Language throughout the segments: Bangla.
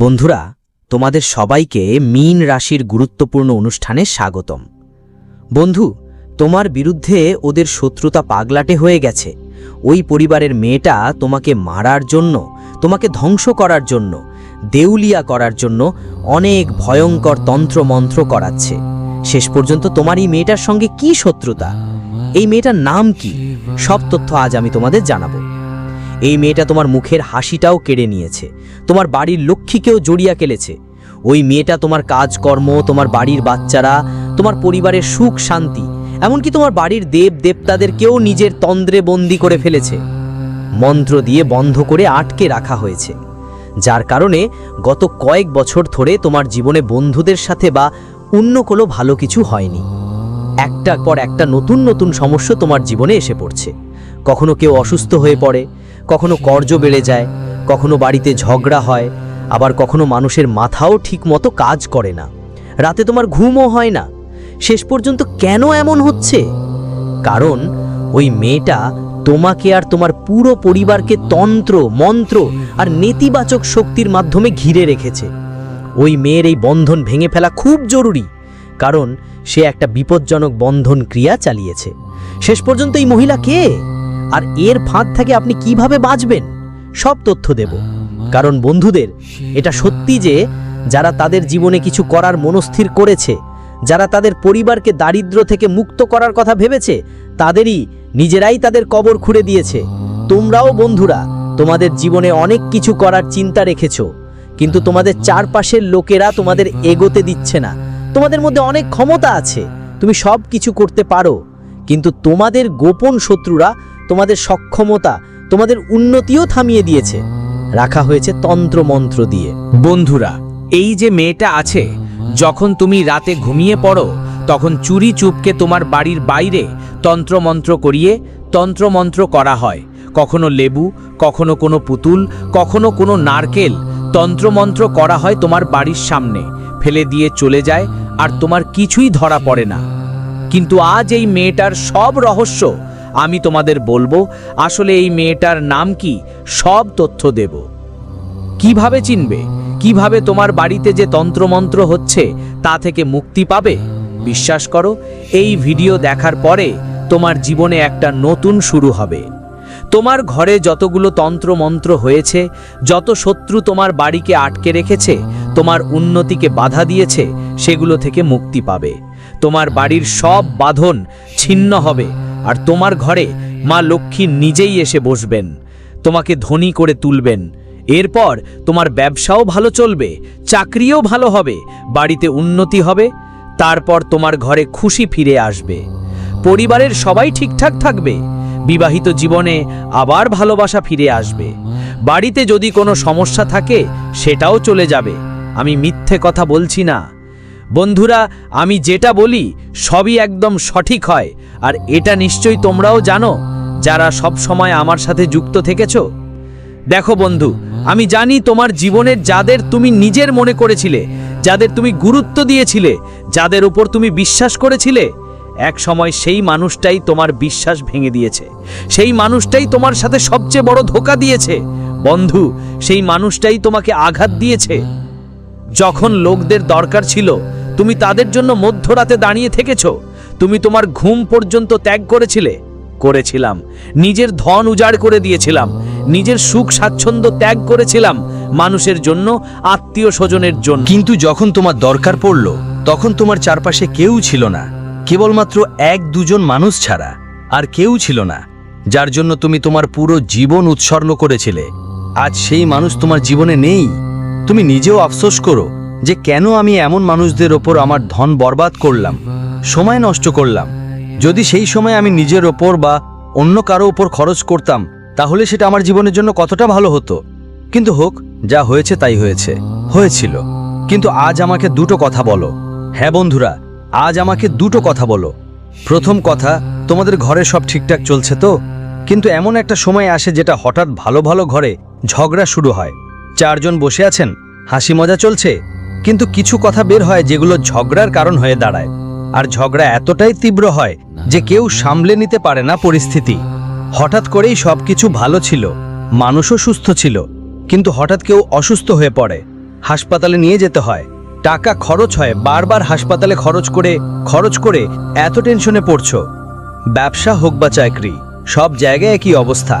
বন্ধুরা, তোমাদের সবাইকে মীন রাশির গুরুত্বপূর্ণ অনুষ্ঠানে স্বাগতম। বন্ধু, তোমার বিরুদ্ধে ওদের শত্রুতা পাগলাটে হয়ে গেছে। ওই পরিবারের মেয়েটা তোমাকে মারার জন্য, তোমাকে ধ্বংস করার জন্য, দেউলিয়া করার জন্য অনেক ভয়ঙ্কর তন্ত্রমন্ত্র করাচ্ছে। শেষ পর্যন্ত তোমার এই মেয়েটার সঙ্গে কি শত্রুতা? এই মেয়েটার নাম কি? সব তথ্য আজ আমি তোমাদের জানাব। এই মেয়েটা তোমার মুখের হাসিটাও কেড়ে নিয়েছে। তোমার বাড়ির লক্ষ্মীকেও জড়িয়া কেলেছে। ওই মেয়েটা তোমার কাজকর্ম, তোমার বাড়ির বাচ্চারা, তোমার পরিবারের সুখ, শান্তি, এমনকি তোমার বাড়ির দেব দেবতাদেরকেও নিজের তন্দ্রে বন্দি করে ফেলেছে। মন্ত্র দিয়ে বন্ধ করে আটকে রাখা হয়েছে। যার কারণে গত কয়েক বছর ধরে তোমার জীবনে বন্ধুদের সাথে বা অন্য কোনো ভালো কিছু হয়নি। একটার পর একটা নতুন নতুন সমস্যা তোমার জীবনে এসে পড়ছে। কখনো কেউ অসুস্থ হয়ে পড়ে কখনো কর্জ বেড়ে যায়, কখনো বাড়িতে ঝগড়া হয়, আবার কখনো মানুষের মাথাও ঠিকমতো কাজ করে না। রাতে তোমার ঘুমও হয় না। শেষ পর্যন্ত কেন এমন হচ্ছে? কারণ ওই মেয়েটা তোমাকে আর তোমার পুরো পরিবারকে তন্ত্র, মন্ত্র আর নেতিবাচক শক্তির মাধ্যমে ঘিরে রেখেছে। ওই মেয়ের এই বন্ধন ভেঙে ফেলা খুব জরুরি, কারণ সে একটা বিপজ্জনক বন্ধন ক্রিয়া চালিয়েছে। শেষ পর্যন্ত এই মহিলা কে? আর এর ফাঁদ থেকে আপনি কীভাবে বাঁচবেন? সব তথ্য দেব। কারণ বন্ধুদের, এটা সত্যি যে যারা তাদের জীবনে কিছু করার মনস্থির করেছে, যারা তাদের পরিবারকে দারিদ্র থেকে মুক্ত করার কথা ভেবেছে, তাদেরই নিজেরাই তাদের কবর খুঁড়ে দিয়েছে। তোমরাও বন্ধুরা, তোমাদের জীবনে অনেক কিছু করার চিন্তা রেখেছো, কিন্তু তোমাদের চারপাশের লোকেরা তোমাদের এগোতে দিচ্ছে না। তোমাদের মধ্যে অনেক ক্ষমতা আছে, তুমি সব কিছু করতে পারো, কিন্তু তোমাদের গোপন শত্রুরা তোমাদের সক্ষমতা, তোমাদের উন্নতিও থামিয়ে দিয়েছে। রাখা হয়েছে তন্ত্রমন্ত্র দিয়ে। বন্ধুরা, এই যে মেয়েটা আছে, যখন তুমি রাতে ঘুমিয়ে পড়ো, তখন চুরি চুপকে তোমার বাড়ির বাইরে তন্ত্রমন্ত্র করিয়ে তন্ত্রমন্ত্র করা হয়। কখনো লেবু, কখনো কোনো পুতুল, কখনো কোনো নারকেল, তন্ত্রমন্ত্র করা হয় তোমার বাড়ির সামনে। ফেলে দিয়ে চলে যায়, আর তোমার কিছুই ধরা পড়ে না। কিন্তু আজ এই মেয়েটার সব রহস্য আমি তোমাদের বলব, আসলে এই মেয়েটার নাম কি? সব তথ্য দেব। কীভাবে চিনবে? কীভাবে তোমার বাড়িতে যে তন্ত্রমন্ত্র হচ্ছে, তা থেকে মুক্তি পাবে? বিশ্বাস করো, এই ভিডিও দেখার পরে তোমার জীবনে একটা নতুন শুরু হবে। তোমার ঘরে যতগুলো তন্ত্রমন্ত্র হয়েছে, যত শত্রু তোমার বাড়িকে আটকে রেখেছে, তোমার উন্নতিকে বাধা দিয়েছে, সেগুলো থেকে মুক্তি পাবে। তোমার বাড়ির সব বাঁধন ছিন্ন হবে। আর তোমার ঘরে মা লক্ষ্মী নিজেই এসে বসবেন। তোমাকে ধনী করে তুলবেন। এরপর তোমার ব্যবসাও ভালো চলবে, চাকরিও ভালো হবে, বাড়িতে উন্নতি হবে, তারপর তোমার ঘরে খুশি ফিরে আসবে। পরিবারের সবাই ঠিকঠাক থাকবে, বিবাহিত জীবনে আবার ভালোবাসা ফিরে আসবে। বাড়িতে যদি কোনো সমস্যা থাকে, সেটাও চলে যাবে। আমি মিথ্যে কথা বলছি না। বন্ধুরা, আমি যেটা বলি, সবই একদম সঠিক হয়। আর এটা নিশ্চয়ই তোমরাও জানো, যারা সব সময় আমার সাথে যুক্ত থেকেছ। দেখো বন্ধু, আমি জানি তোমার জীবনের যাদের তুমি নিজের মনে করেছিলে, যাদের তুমি গুরুত্ব দিয়েছিলে, যাদের উপর তুমি বিশ্বাস করেছিলে, এক সময় সেই মানুষটাই তোমার বিশ্বাস ভেঙে দিয়েছে। সেই মানুষটাই তোমার সাথে সবচেয়ে বড় ধোকা দিয়েছে। বন্ধু, সেই মানুষটাই তোমাকে আঘাত দিয়েছে। যখন লোকদের দরকার ছিল তুমি তাদের জন্য মধ্যরাতে দাঁড়িয়ে থেকেছ। তুমি তোমার ঘুম পর্যন্ত ত্যাগ করেছিলে। করেছিলাম। নিজের ধন উজাড় করে দিয়েছিলাম। নিজের সুখ স্বাচ্ছন্দ্য ত্যাগ করেছিলাম মানুষের জন্য আত্মীয় স্বজনের জন্য। কিন্তু যখন তোমার দরকার পড়ল, তখন তোমার চারপাশে কেউ ছিল না। কেবলমাত্র এক দুজন মানুষ ছাড়া আর কেউ ছিল না, যার জন্য তুমি তোমার পুরো জীবন উৎসর্গ করেছিলে। আজ সেই মানুষ তোমার জীবনে নেই। তুমি নিজেও আফসোস করো যে কেন আমি এমন মানুষদের ওপর আমার ধন বরবাদ করলাম, সময় নষ্ট করলাম। যদি সেই সময় আমি নিজের ওপর বা অন্য কারও ওপর খরচ করতাম, তাহলে সেটা আমার জীবনের জন্য কতটা ভালো হতো? কিন্তু হোক, যা হয়েছে তাই হয়েছে, হয়েছিল। কিন্তু আজ আমাকে দুটো কথা বলো। হ্যাঁ বন্ধুরা, আজ আমাকে দুটো কথা বলো। প্রথম কথা, তোমাদের ঘরে সব ঠিকঠাক চলছে তো? কিন্তু এমন একটা সময় আসে যেটা হঠাৎ ভালো ভালো ঘরে ঝগড়া শুরু হয়। চারজন বসে আছেন, হাসি মজা চলছে? কিন্তু কিছু কথা বের হয় যেগুলো ঝগড়ার কারণ হয়ে দাঁড়ায়। আর ঝগড়া এতটাই তীব্র হয় যে কেউ সামলে নিতে পারে না পরিস্থিতি। হঠাৎ করেই সবকিছু ভালো ছিল, মানুষও সুস্থ ছিল, কিন্তু হঠাৎ কেউ অসুস্থ হয়ে পড়ে। হাসপাতালে নিয়ে যেতে হয়। টাকা খরচ হয়, বারবার হাসপাতালে খরচ করে খরচ করে এত টেনশনে পড়ছ। ব্যবসা হোক বা চাকরি, সব জায়গায় একই অবস্থা।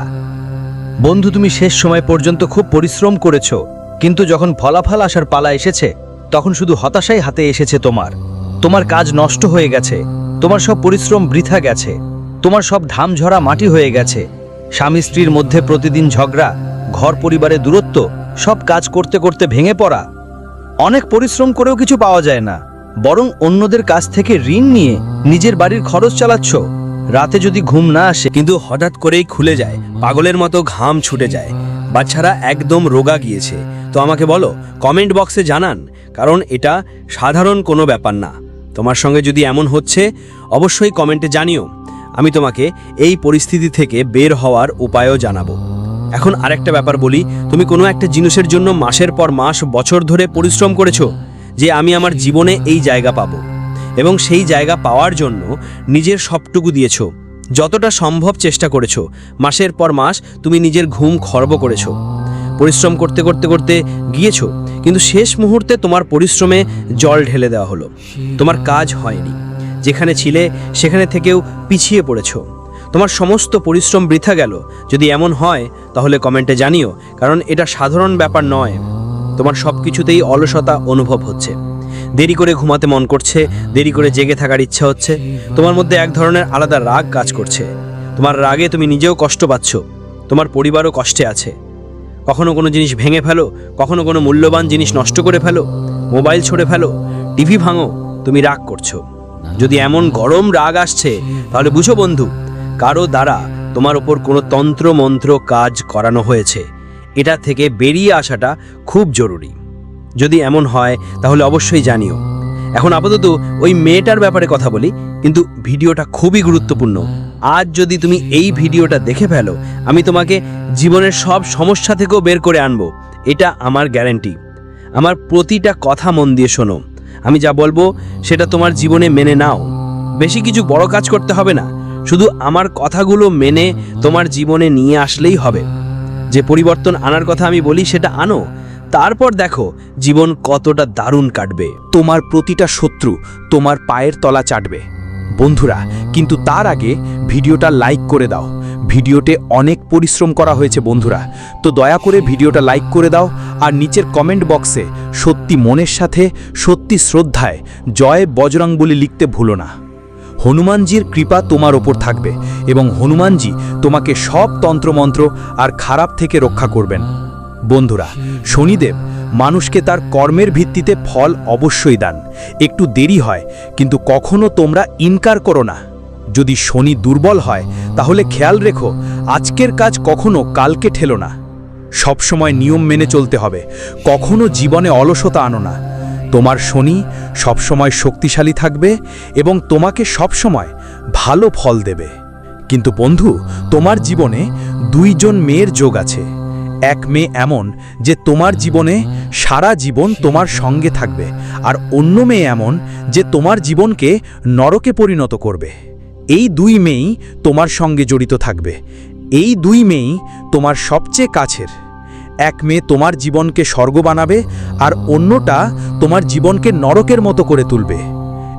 বন্ধু তুমি শেষ সময় পর্যন্ত খুব পরিশ্রম করেছ, কিন্তু যখন ফলাফল আসার পালা এসেছে তখন শুধু হতাশাই হাতে এসেছে তোমার। তোমার কাজ নষ্ট হয়ে গেছে, তোমার সব পরিশ্রম বৃথা গেছে, তোমার সব ধাম ঝরা মাটি হয়ে গেছে। স্বামী স্ত্রীর মধ্যে প্রতিদিন ঝগড়া, ঘর পরিবারে দূরত্ব, সব কাজ করতে করতে ভেঙে পড়া। অনেক পরিশ্রম করেও কিছু পাওয়া যায় না, বরং অন্যদের কাছ থেকে ঋণ নিয়ে নিজের বাড়ির খরচ চালাচ্ছ। রাতে যদি ঘুম না আসে, কিন্তু হঠাৎ করেই খুলে যায়, পাগলের মতো ঘাম ছুটে যায়। বাচ্চারা একদম রোগা গিয়েছে। তো আমাকে বলো কমেন্ট বক্সে জানান কারণ এটা সাধারণ কোনো ব্যাপার না। তোমার সঙ্গে যদি এমন হচ্ছে, অবশ্যই কমেন্টে জানিও। আমি তোমাকে এই পরিস্থিতি থেকে বের হওয়ার উপায়ও জানাব। এখন আরেকটা ব্যাপার বলি, তুমি কোনো একটা জিনিসের জন্য মাসের পর মাস, বছর ধরে পরিশ্রম করেছ যে আমি আমার জীবনে এই জায়গা পাবো। এবং সেই জায়গা পাওয়ার জন্য নিজের সবটুকু দিয়েছ। যতটা সম্ভব চেষ্টা করেছ। মাসের পর মাস তুমি নিজের ঘুম খর্ব করেছ। পরিশ্রম করতে করতে করতে গিয়েছো। কিন্তু শেষ মুহূর্তে তোমার পরিশ্রমে জল ঢেলে দেওয়া হলো। তোমার কাজ হয়নি। যেখানে ছিলে, সেখানে থেকেও পিছিয়ে পড়েছো। তোমার সমস্ত পরিশ্রম বৃথা গেল। যদি এমন হয়, তাহলে কমেন্টে জানিও, কারণ এটা সাধারণ ব্যাপার নয়। তোমার সব কিছুতেই অলসতা অনুভব হচ্ছে। দেরি করে ঘুমাতে মন করছে, দেরি করে জেগে থাকার ইচ্ছা হচ্ছে। তোমার মধ্যে এক ধরনের আলাদা রাগ কাজ করছে। তোমার রাগে তুমি নিজেও কষ্ট পাচ্ছ। তোমার পরিবারও কষ্টে আছে। কখনো কোনো জিনিস ভেঙে ফেলো, কখনো কোনো মূল্যবান জিনিস নষ্ট করে ফেলো, মোবাইল ছড়ে ফেলো, টিভি ভাঙো, তুমি রাগ করছ। যদি এমন গরম রাগ আসছে, তাহলে বুঝো বন্ধু, কারও দ্বারা তোমার ওপর কোনো তন্ত্র মন্ত্র কাজ করানো হয়েছে। এটা থেকে বেরিয়ে আসাটা খুব জরুরি। যদি এমন হয়, তাহলে অবশ্যই জানিও। এখন আপাতত ওই মেয়েটার ব্যাপারে কথা বলি, কিন্তু ভিডিওটা খুবই গুরুত্বপূর্ণ। আজ যদি তুমি এই ভিডিওটা দেখে ফেলো, আমি তোমাকে জীবনের সব সমস্যা থেকেও বের করে আনব, এটা আমার গ্যারেন্টি। আমার প্রতিটা কথা মন দিয়ে শোনো। আমি যা বলব, সেটা তোমার জীবনে মেনে নাও। বেশি কিছু বড় কাজ করতে হবে না। শুধু আমার কথাগুলো মেনে তোমার জীবনে নিয়ে আসলেই হবে। যে পরিবর্তন আনার কথা আমি বলি, সেটা আনো। তারপর দেখো, জীবন কতটা দারুণ কাটবে। তোমার প্রতিটা শত্রু তোমার পায়ের তলা চাটবে। বন্ধুরা, কিন্তু তার আগে ভিডিওটা লাইক করে দাও। ভিডিওতে অনেক পরিশ্রম করা হয়েছে বন্ধুরা। তো দয়া করে ভিডিওটা লাইক করে দাও আর নিচের কমেন্ট বক্সে সত্যি মনের সাথে, সত্যি শ্রদ্ধায় জয় বজরং বলে লিখতে ভুলো না। হনুমানজির কৃপা তোমার ওপর থাকবে এবং হনুমানজি তোমাকে সব তন্ত্রমন্ত্র আর খারাপ থেকে রক্ষা করবেন। বন্ধুরা, শনিদেব মানুষকে তার কর্মের ভিত্তিতে ফল অবশ্যই দান। একটু দেরি হয়, কিন্তু কখনো তোমরা ইনকার করো না। যদি শনি দুর্বল হয়, তাহলে খেয়াল রেখো, আজকের কাজ কখনো কালকে ঠেলো না। সবসময় নিয়ম মেনে চলতে হবে, কখনো জীবনে অলসতা আনো না। তোমার শনি সবসময় শক্তিশালী থাকবে এবং তোমাকে সবসময় ভালো ফল দেবে। কিন্তু বন্ধু, তোমার জীবনে দুইজন মেয়ের যোগ আছে। এক মেয়ে এমন যে তোমার জীবনে সারা জীবন তোমার সঙ্গে থাকবে আর অন্য মেয়ে এমন যে তোমার জীবনকে নরকে পরিণত করবে। এই দুই মেয়েই তোমার সঙ্গে জড়িত থাকবে। এই দুই মেয়েই তোমার সবচেয়ে কাছের। এক মেয়ে তোমার জীবনকে স্বর্গ বানাবে আর অন্যটা তোমার জীবনকে নরকের মতো করে তুলবে।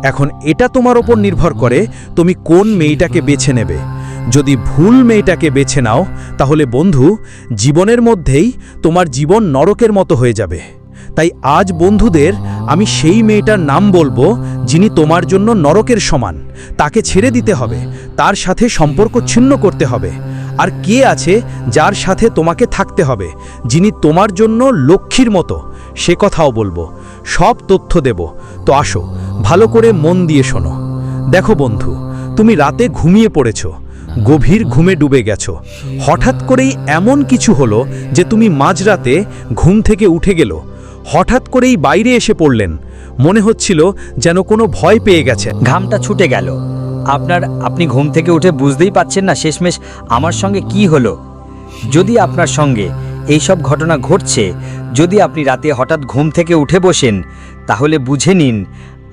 এখন এটা তোমার ওপর নির্ভর করে তুমি কোন মেয়েটাকে বেছে নেবে। যদি ভুল মেয়েটাকে বেছে নাও, তাহলে বন্ধু, জীবনের মধ্যেই তোমার জীবন নরকের মতো হয়ে যাবে। তাই আজ বন্ধুদের আমি সেই মেয়েটার নাম বলব, যিনি তোমার জন্য নরকের সমান। তাকে ছেড়ে দিতে হবে, তার সাথে সম্পর্ক ছিন্ন করতে হবে। আর কে আছে যার সাথে তোমাকে থাকতে হবে, যিনি তোমার জন্য লক্ষ্মীর মতো, সে কথাও বলব। সব তথ্য দেব। তো আসো, ভালো করে মন দিয়ে শোনো। দেখো বন্ধু, তুমি রাতে ঘুমিয়ে পড়েছো। গভীর ঘুমে ডুবে গেছো। হঠাৎ করেই এমন কিছু হলো যে তুমি মাঝরাতে ঘুম থেকে উঠে গেল। হঠাৎ করেই বাইরে এসে পড়লেন। মনে হচ্ছিল যেন কোনো ভয় পেয়ে গেছে। ঘামটা ছুটে গেল। আপনার, আপনি ঘুম থেকে উঠে বুঝতেই পাচ্ছেন না শেষমেশ আমার সঙ্গে কি হলো। যদি আপনার সঙ্গে এই সব ঘটনা ঘটছে, যদি আপনি রাতে হঠাৎ ঘুম থেকে উঠে বসেন, তাহলে বুঝে নিন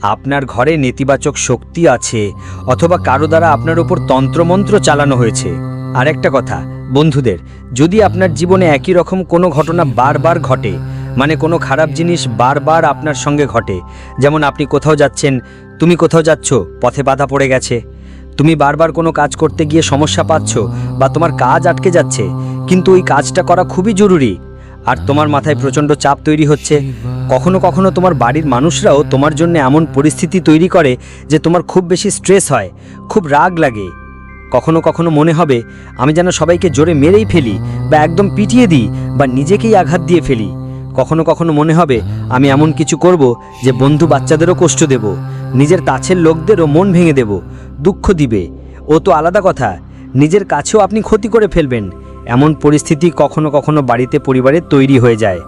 আপনার ঘরে নেতিবাচক শক্তি আছে অথবা কারও দ্বারা আপনার উপর তন্ত্রমন্ত্র চালানো হয়েছে। আর একটা কথা, বন্ধুদের, যদি আপনার জীবনে একই রকম কোনো ঘটনা বারবার ঘটে মানে কোনো খারাপ জিনিস বারবার আপনার সঙ্গে ঘটে, যেমন আপনি কোথাও যাচ্ছেন, তুমি কোথাও যাচ্ছ, পথে বাধা পড়ে গেছে, তুমি বারবার কোনো কাজ করতে গিয়ে সমস্যা পাচ্ছ বা তোমার কাজ আটকে যাচ্ছে, কিন্তু ওই কাজটা করা খুবই জরুরি আর তোমার মাথায় প্রচণ্ড চাপ তৈরি হচ্ছে। কখনো কখনো তোমার বাড়ির মানুষরাও তোমার জন্য এমন পরিস্থিতি তৈরি করে যে তোমার খুব বেশি স্ট্রেস হয়, খুব রাগ লাগে। কখনো কখনো মনে হবে, আমি যেন সবাইকে জোরে মেরেই ফেলি বা একদম পিটিয়ে দিই বা নিজেকেই আঘাত দিয়ে ফেলি। কখনো কখনো মনে হবে, আমি এমন কিছু করব যে বন্ধু বাচ্চাদেরও কষ্ট দেব, নিজের কাছের লোকদেরও মন ভেঙে দেব, দুঃখ দিবে। ও তো আলাদা কথা, নিজের কাছেও আপনি ক্ষতি করে ফেলবেন। এমন পরিস্থিতি কখনো কখনো বাড়িতে পরিবারে তৈরি হয়ে যায়।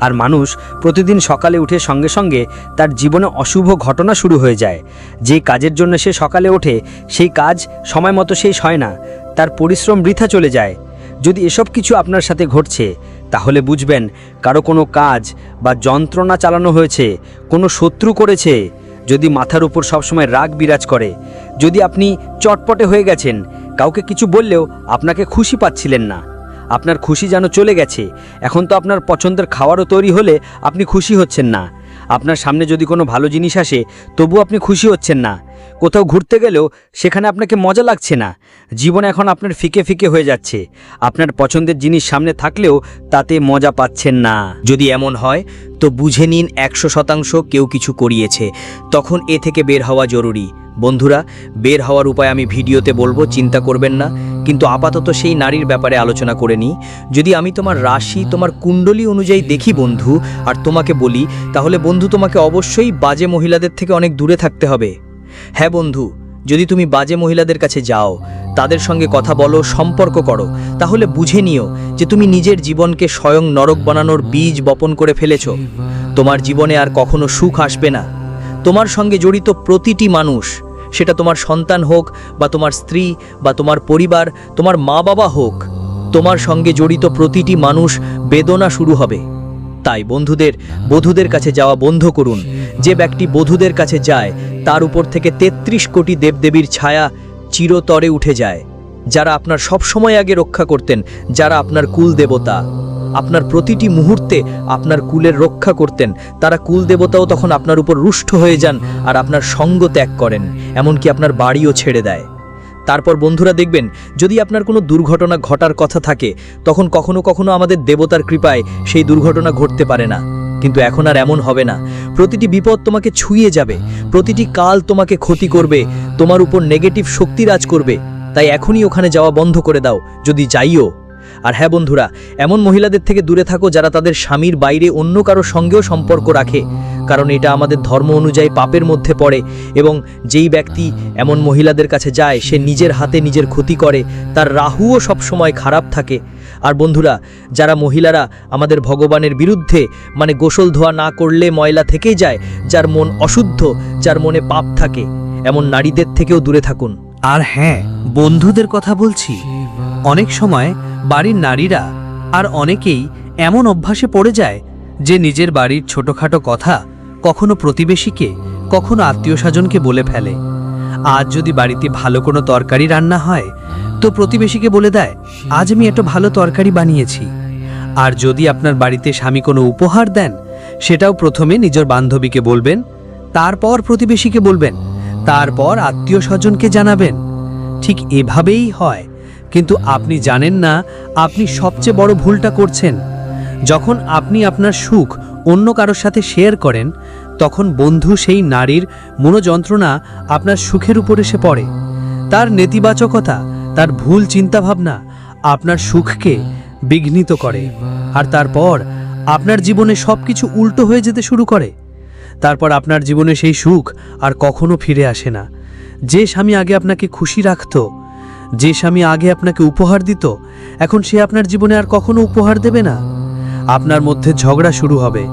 আর মানুষ প্রতিদিন সকালে উঠে সঙ্গে সঙ্গে তার জীবনে অশুভ ঘটনা শুরু হয়ে যায়। যে কাজের জন্য সে সকালে ওঠে, সেই কাজ সময় মতো শেষ হয় না। তার পরিশ্রম বৃথা চলে যায়। যদি এসব কিছু আপনার সাথে ঘটছে, তাহলে বুঝবেন কারও কোনো কাজ বা যন্ত্রণা চালানো হয়েছে, কোনো শত্রু করেছে। যদি মাথার উপর সবসময় রাগ বিরাজ করে, যদি আপনি চটপটে হয়ে গেছেন কাউকে কিছু বললেও আপনাকে খুশি পাচ্ছিলেন না। আপনার খুশি যেন চলে গেছে। এখন তো আপনার পছন্দের খাওয়ারও তৈরি হলে আপনি খুশি হচ্ছেন না। আপনার সামনে যদি কোনো ভালো জিনিস আসে তবু আপনি খুশি হচ্ছেন না। কোথাও ঘুরতে গেলেও সেখানে আপনাকে মজা লাগছে না। জীবন এখন আপনার ফিকে ফিকে হয়ে যাচ্ছে। আপনার পছন্দের জিনিস সামনে থাকলেও তাতে মজা পাচ্ছেন না। যদি এমন হয়, তো বুঝে নিন একশো শতাংশ কেউ কিছু করিয়েছে। তখন এ থেকে বের হওয়া জরুরি। বন্ধুরা, বের হওয়ার উপায় আমি ভিডিওতে বলব, চিন্তা করবেন না। কিন্তু আপাতত সেই নারীর ব্যাপারে আলোচনা করে নিই। যদি আমি তোমার রাশি, তোমার কুণ্ডলী অনুযায়ী দেখি বন্ধু, আর তোমাকে বলি, তাহলে বন্ধু তোমাকে অবশ্যই বাজে মহিলাদের থেকে অনেক দূরে থাকতে হবে। হ্যাঁ বন্ধু, যদি তুমি বাজে মহিলাদের কাছে যাও, তাদের সঙ্গে কথা বলো, সম্পর্ক করো, তাহলে বুঝে নিও যে তুমি নিজের জীবনকে স্বয়ং নরক বানানোর বীজ বপন করে ফেলেছ। তোমার জীবনে আর কখনো সুখ আসবে না। তোমার সঙ্গে জড়িত প্রতিটি মানুষ, সেটা তোমার সন্তান হোক বা তোমার স্ত্রী বা তোমার পরিবার, তোমার মা বাবা হোক, তোমার সঙ্গে জড়িত প্রতিটি মানুষ বেদনা শুরু হবে। তাই বন্ধুদের, বধূদের কাছে যাওয়া বন্ধ করুন। যে ব্যক্তি বধূদের কাছে যায় তার উপর থেকে ৩৩ কোটি দেবদেবীর ছায়া চিরতরে উঠে যায়। যারা আপনার সব সময় আগে রক্ষা করতেন, যারা আপনার কুল দেবতা। আপনার প্রতিটি মুহূর্তে আপনার কুলের রক্ষা করতেন। তারা কুল দেবতাও তখন আপনার উপর রুষ্ট হয়ে যান আর আপনার সঙ্গ ত্যাগ করেন, এমনকি আপনার বাড়িও ছেড়ে দেয়। তারপর বন্ধুরা দেখবেন, যদি আপনার কোনো দুর্ঘটনা ঘটার কথা থাকে, তখন কখনো কখনো আমাদের দেবতার কৃপায় সেই দুর্ঘটনা ঘটতে পারে না। কিন্তু এখন আর এমন হবে না। প্রতিটি বিপদ তোমাকে ছুঁয়ে যাবে। প্রতিটি কাল তোমাকে ক্ষতি করবে। তোমার উপর নেগেটিভ শক্তি রাজ করবে। তাই এখনই ওখানে যাওয়া বন্ধ করে দাও। যদি যাইও আর হ্যাঁ বন্ধুরা, এমন মহিলাদের থেকে দূরে থাকো যারা তাদের স্বামীর বাইরে অন্য কারও সঙ্গেও সম্পর্ক রাখে। কারণ এটা আমাদের ধর্ম অনুযায়ী পাপের মধ্যে পড়ে এবং যেই ব্যক্তি এমন মহিলাদের কাছে যায়, সে নিজের হাতে নিজের ক্ষতি করে, তার রাহুও সবসময় খারাপ থাকে। আর বন্ধুরা, যারা মহিলারা আমাদের ভগবানের বিরুদ্ধে মানে গোসল ধোয়া না করলে ময়লা থেকেই যায়, যার মন অশুদ্ধ, যার মনে পাপ থাকে, এমন নারীদের থেকেও দূরে থাকুন। আর হ্যাঁ বন্ধুদের কথা বলছি। অনেক সময় বাড়ির নারীরা আর অনেকেই এমন অভ্যাসে পড়ে যায় যে নিজের বাড়ির ছোটখাটো কথা কখনো প্রতিবেশীকে, কখনো আত্মীয় স্বজনকে বলে ফেলে। আজ যদি বাড়িতে ভালো কোনো তরকারি রান্না হয়, তো প্রতিবেশীকে বলে দেয়, আজ আমি একটা ভালো তরকারি বানিয়েছি। আর যদি আপনার বাড়িতে স্বামী কোনো উপহার দেন, সেটাও প্রথমে নিজের বান্ধবীকে বলবেন, তারপর প্রতিবেশীকে বলবেন, তারপর আত্মীয় স্বজনকে জানাবেন। ঠিক এভাবেই হয়। কিন্তু আপনি জানেন না, আপনি সবচেয়ে বড় ভুলটা করছেন। যখন আপনি আপনার সুখ অন্য কারোর সাথে শেয়ার করেন, তখন বন্ধু সেই নারীর মনোযন্ত্রণা আপনার সুখের উপর এসে পড়ে। তার নেতিবাচকতা, তার ভুল চিন্তাভাবনা আপনার সুখকে বিঘ্নিত করে। আর তারপর আপনার জীবনে সব কিছু উল্টো হয়ে যেতে শুরু করে। তারপর আপনার জীবনে সেই সুখ আর কখনো ফিরে আসে না। যে স্বামী আগে আপনাকে খুশি রাখত যে স্বামী আগে আপনাকে উপহার দিত, এখন সে আপনার জীবনে আর কখনো উপহার দেবে না। আপনার মধ্যে ঝগড়া শুরু হবে।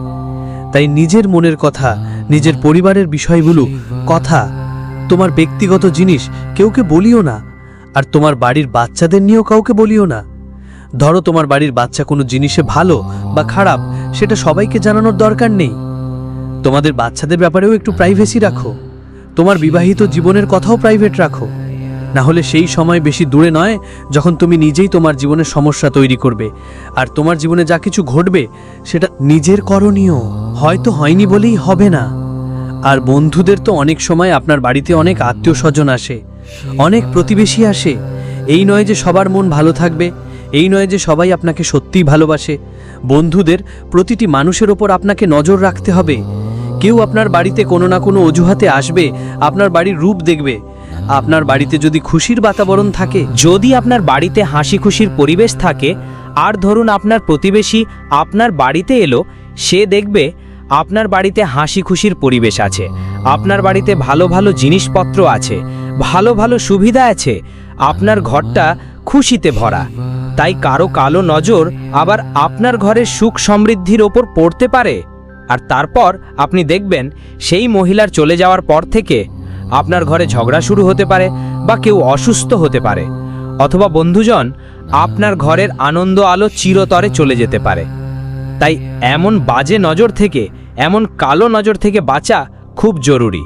তাই নিজের মনের কথা, নিজের পরিবারের বিষয়গুলো, কথা, তোমার ব্যক্তিগত জিনিস কেউকে বলিও না, আর তোমার বাড়ির বাচ্চাদের নিয়েও কাউকে বলিও না। ধরো তোমার বাড়ির বাচ্চা কোনো জিনিসে ভালো বা খারাপ, সেটা সবাইকে জানানোর দরকার নেই। তোমাদের বাচ্চাদের ব্যাপারেও একটু প্রাইভেসি রাখো। তোমার বিবাহিত জীবনের কথাও প্রাইভেট রাখো। না হলে সেই সময় বেশি দূরে নয় যখন তুমি নিজেই তোমার জীবনের সমস্যা তৈরি করবে। আর তোমার জীবনে যা কিছু ঘটবে, সেটা নিজের করণীয়। হয়তো হয়নি বলেই হবে না। আর বন্ধুদের তো অনেক সময় আপনার বাড়িতে অনেক আত্মীয় স্বজন আসে, অনেক প্রতিবেশী আসে। এই নয় যে সবার মন ভালো থাকবে, এই নয় যে সবাই আপনাকে সত্যিই ভালোবাসে। বন্ধুদের প্রতিটি মানুষের ওপর আপনাকে নজর রাখতে হবে। কেউ আপনার বাড়িতে কোনো না কোনো অজুহাতে আসবে, আপনার বাড়ির রূপ দেখবে। আপনার বাড়িতে যদি খুশির বাতাবরণ থাকে, যদি আপনার বাড়িতে হাসি খুশির পরিবেশ থাকে, আর ধরুন আপনার প্রতিবেশী আপনার বাড়িতে এলো, সে দেখবে আপনার বাড়িতে হাসি খুশির পরিবেশ আছে, আপনার বাড়িতে ভালো ভালো জিনিসপত্র আছে, ভালো ভালো সুবিধা আছে, আপনার ঘরটা খুশিতে ভরা। তাই কারও কালো নজর আবার আপনার ঘরের সুখ সমৃদ্ধির ওপর পড়তে পারে। আর তারপর আপনি দেখবেন, সেই মহিলার চলে যাওয়ার পর থেকে আপনার ঘরে ঝগড়া শুরু হতে পারে বা কেউ অসুস্থ হতে পারে। অথবা বন্ধুজন আপনার ঘরের আনন্দ আলো চিরতরে চলে যেতে পারে। তাই এমন বাজে নজর থেকে, এমন কালো নজর থেকে বাঁচা খুব জরুরি।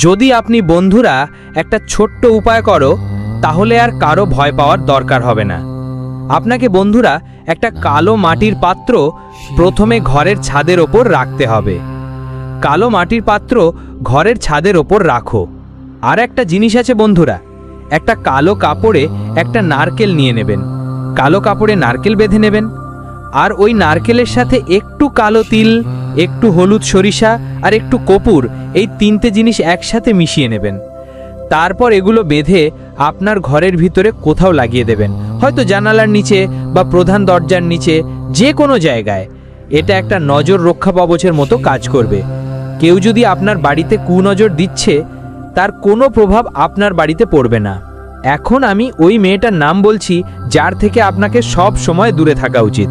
যদি আপনি বন্ধুরা একটা ছোট্ট উপায় করো, তাহলে আর কারও ভয় পাওয়ার দরকার হবে না। আপনাকে বন্ধুরা একটা কালো মাটির পাত্র প্রথমে ঘরের ছাদের ওপর রাখতে হবে। কালো মাটির পাত্র ঘরের ছাদের ওপর রাখো। আর একটা জিনিস আছে বন্ধুরা, একটা কালো কাপড়ে একটা নারকেল নিয়ে নেবেন। কালো কাপড়ে নারকেল বেঁধে নেবেন। আর ওই নারকেলের সাথে একটু কালো তিল, একটু হলুদ সরিষা আর একটু কপুর এই তিনটে জিনিস একসাথে মিশিয়ে নেবেন। তারপর এগুলো বেঁধে আপনার ঘরের ভিতরে কোথাও লাগিয়ে দেবেন। হয়তো জানালার নিচে বা প্রধান দরজার নিচে, যে কোনো জায়গায়। এটা একটা নজর রক্ষা কবচের মতো কাজ করবে। কেউ যদি আপনার বাড়িতে কুনজর দিচ্ছে, তার কোনো প্রভাব আপনার বাড়িতে পড়বে না। এখন আমি ওই মেয়েটার নাম বলছি, যার থেকে আপনাকে সব সময় দূরে থাকা উচিত।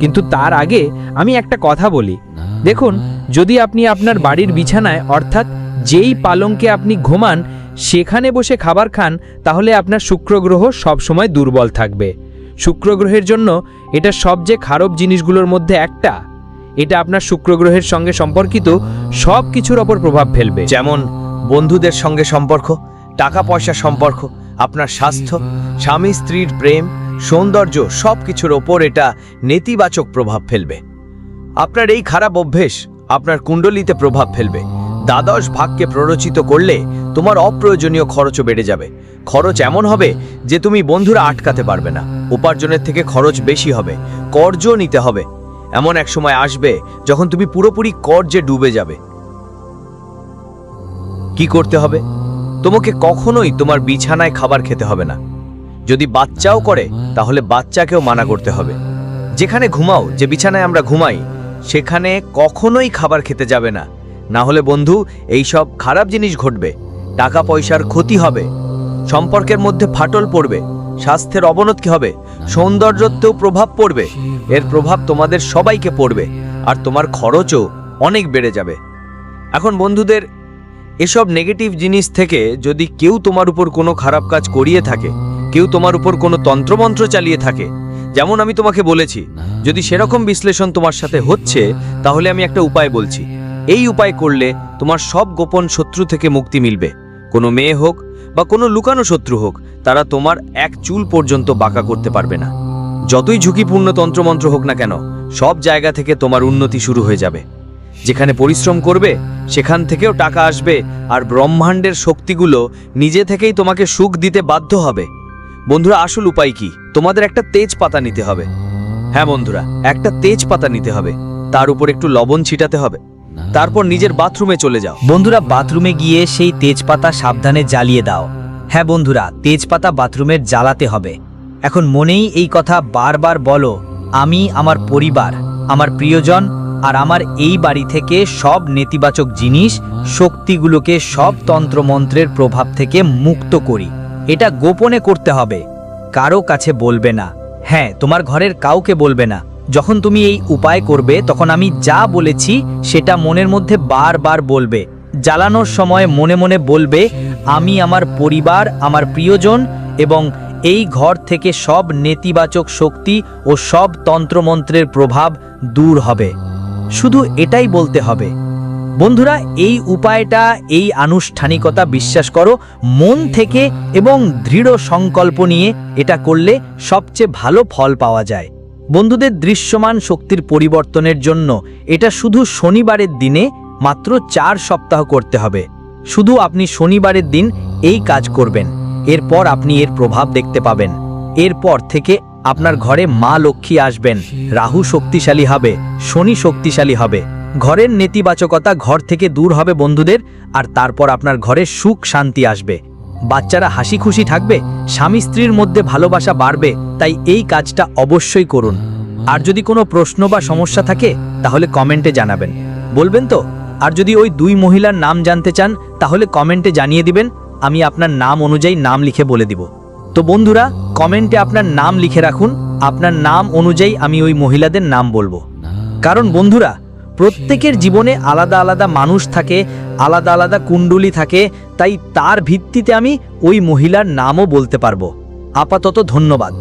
কিন্তু তার আগে আমি একটা কথা বলি। দেখুন, যদি আপনি আপনার বাড়ির বিছানায়, অর্থাৎ যেই পালঙ্কে আপনি ঘুমান, সেখানে বসে খাবার খান, তাহলে আপনার শুক্র গ্রহ সবসময় দুর্বল থাকবে। শুক্র গ্রহের জন্য এটা সবচেয়ে খারাপ জিনিসগুলোর মধ্যে একটা। এটা আপনার শুক্র গ্রহের সঙ্গে সম্পর্কিত সব কিছুর ওপর প্রভাব ফেলবে। যেমন বন্ধুদের সঙ্গে সম্পর্ক টাকা পয়সা সম্পর্ক, আপনার স্বাস্থ্য, স্বামী, স্ত্রীর প্রেম, সৌন্দর্য সব কিছুর ওপর এটা নেতিবাচক প্রভাব ফেলবে। আপনার এই খারাপ অভ্যেস আপনার কুণ্ডলিতে প্রভাব ফেলবে। দ্বাদশ ভাগকে প্ররোচিত করলে তোমার অপ্রয়োজনীয় খরচও বেড়ে যাবে। খরচ এমন হবে যে তুমি বন্ধুরা আটকাতে পারবে না। উপার্জনের থেকে খরচ বেশি হবে, কর্জও নিতে হবে। এমন এক সময় আসবে যখন তুমি পুরোপুরি কর্জে ডুবে যাবে। কি করতে হবে? তোমাকে কখনোই তোমার বিছানায় খাবার খেতে হবে না। যদি বাচ্চাও করে, তাহলে বাচ্চাকেও মানা করতে হবে। যেখানে ঘুমাও, যে বিছানায় আমরা ঘুমাই, সেখানে কখনোই খাবার খেতে যাবে না। না হলে বন্ধু, এই সব খারাপ জিনিস ঘটবে। টাকা পয়সার ক্ষতি হবে। সম্পর্কের মধ্যে ফাটল পড়বে। স্বাস্থ্যের অবনতি হবে। সৌন্দর্যতেও প্রভাব পড়বে। এর প্রভাব তোমাদের সবাইকে পড়বে আর তোমার খরচও অনেক বেড়ে যাবে। এখন বন্ধুদের, এসব নেগেটিভ জিনিস থেকে যদি কেউ তোমার উপর কোনো খারাপ কাজ করিয়ে থাকে, কেউ তোমার উপর কোনো তন্ত্রমন্ত্র চালিয়ে থাকে, যেমন আমি তোমাকে বলেছি, যদি সেরকম বিশ্লেষণ তোমার সাথে হচ্ছে, তাহলে আমি একটা উপায় বলছি। এই উপায় করলে তোমার সব গোপন শত্রু থেকে মুক্তি মিলবে। কোনো মেয়ে হোক বা কোনো লুকানো শত্রু হোক, তারা তোমার এক চুল পর্যন্ত বাঁকা করতে পারবে না। যতই ঝুঁকিপূর্ণ তন্ত্রমন্ত্র হোক না কেন, সব জায়গা থেকে তোমার উন্নতি শুরু হয়ে যাবে। যেখানে পরিশ্রম করবে, সেখান থেকেও টাকা আসবে, আর ব্রহ্মাণ্ডের শক্তিগুলো নিজে থেকেই তোমাকে সুখ দিতে বাধ্য হবে। বন্ধুরা, আসল উপায় কি? তোমাদের একটা তেজপাতা নিতে হবে। হ্যাঁ বন্ধুরা, একটা তেজপাতা নিতে হবে। তার উপর একটু লবণ ছিটাতে হবে। তারপর নিজের বাথরুমে চলে যাও। বন্ধুরা, বাথরুমে গিয়ে সেই তেজপাতা সাবধানে জ্বালিয়ে দাও। হ্যাঁ বন্ধুরা, তেজপাতা বাথরুমের জ্বালাতে হবে। এখন মনেই এই কথা বারবার বলো, আমি আমার পরিবার, আমার প্রিয়জন আর আমার এই বাড়ি থেকে সব নেতিবাচক জিনিস শক্তিগুলোকে সব তন্ত্রমন্ত্রের প্রভাব থেকে মুক্ত করি। এটা গোপনে করতে হবে। কারও কাছে বলবে না। হ্যাঁ তোমার ঘরের কাউকে বলবে না। যখন তুমি এই উপায় করবে, তখন আমি যা বলেছি, সেটা মনের মধ্যে বারবার বলবে। জ্বালানোর সময় মনে মনে বলবে, আমি আমার পরিবার, আমার প্রিয়জন এবং এই ঘর থেকে সব নেতিবাচক শক্তি ও সব তন্ত্রমন্ত্রের প্রভাব দূর হবে। শুধু এটাই বলতে হবে। বন্ধুরা, এই উপায়টা, এই আনুষ্ঠানিকতা বিশ্বাস করো, মন থেকে এবং দৃঢ় সংকল্প নিয়ে এটা করলে সবচেয়ে ভালো ফল পাওয়া যায়। বন্ধুদের দৃশ্যমান শক্তির পরিবর্তনের জন্য এটা শুধু শনিবারের দিনে মাত্র চার সপ্তাহ করতে হবে। শুধু আপনি শনিবারের দিন এই কাজ করবেন। এরপর আপনি এর প্রভাব দেখতে পাবেন। এরপর থেকে আপনার ঘরে মা লক্ষ্মী আসবেন। রাহু শক্তিশালী হবে, শনি শক্তিশালী হবে। ঘরের নেতিবাচকতা ঘর থেকে দূর হবে বন্ধুদের, আর তারপর আপনার ঘরে সুখ শান্তি আসবে। বাচ্চারা হাসি খুশি থাকবে, স্বামী স্ত্রীর মধ্যে ভালোবাসা বাড়বে, তাই এই কাজটা অবশ্যই করুন। আর যদি কোনো প্রশ্ন বা সমস্যা থাকে, তাহলে কমেন্টে জানাবেন। বলবেন তো? আর যদি ওই দুই মহিলার নাম জানতে চান, তাহলে কমেন্টে জানিয়ে দিবেন, আমি আপনার নাম অনুযায়ী নাম লিখে বলে দিব। তো বন্ধুরা, কমেন্টে আপনার নাম লিখে রাখুন, আপনার নাম অনুযায়ী আমি ওই মহিলাদের নাম বলব। কারণ বন্ধুরা, প্রত্যেকের জীবনে আলাদা আলাদা মানুষ থাকে আলাদা আলাদা কুণ্ডুলি থাকে, তাই তার ভিত্তিতে আমি ওই মহিলার নামও বলতে পারব। আপাতত ধন্যবাদ।